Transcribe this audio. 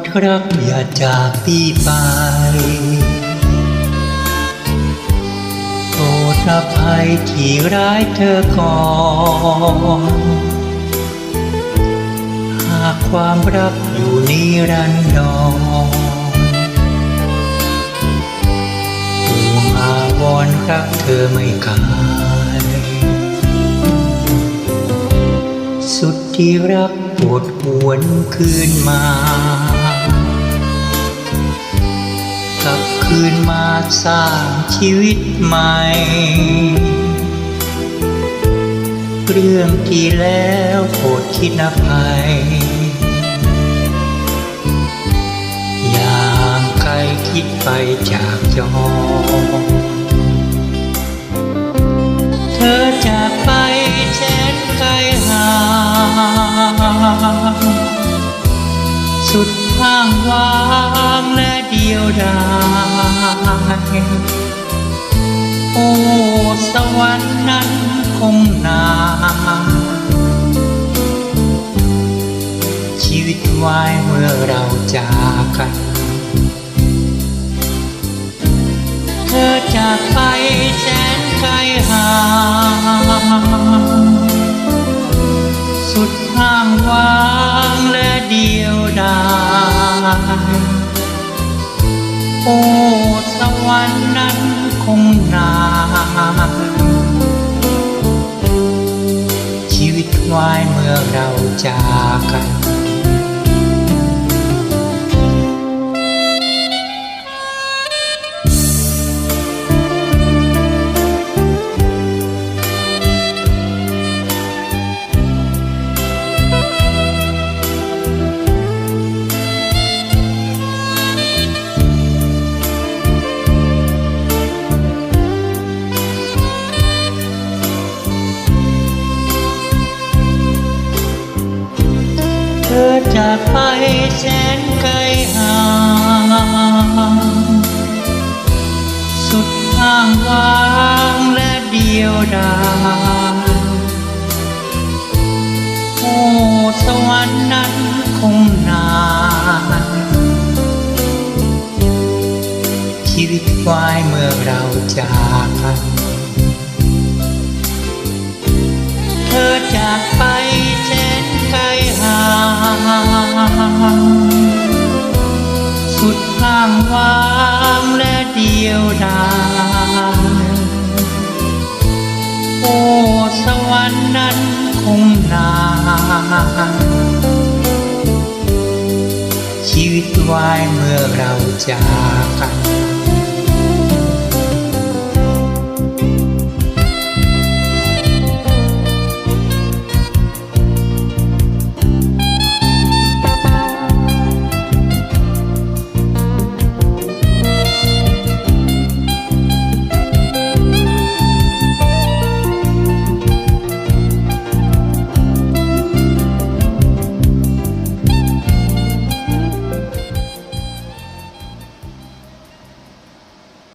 ดรักอย่าจากพี่ไปโปรดอภัยที่ร้ายเธอก่อนหากความรักอยู่นิรันดรผู้มาวอนรักเธอไม่ขายสุดที่รักปวดหวนคืนมา คืนมาสร้างชีวิตใหม่ เรื่องที่แล้วโปรดคิดอภัย อย่างใครคิดไปจากจอ เธอจากไปแสนไกลห่างสุด ห้างว่างและเดียวดายโอ้สวรรค์นั้นคงนานชีวิตวายเมื่อเราจากกัน เธอจากไปแสนไกลห่างสุดห้างว่าง ยวดายโอ้สวรรค์นั้นคงนานชีวิตวายเมื่อเราจากกัน อจากไปแสนไกลห่างสุดห้างวางและเดียวดายโอ้สวรรค์นั้นคงนานชีวิตวายเมื่อเราจากกันางสุดข้างว่างและเดียวดายโอ้สวรรค์นั้นคงนานชีวิตวายเมื่อเราจากกัน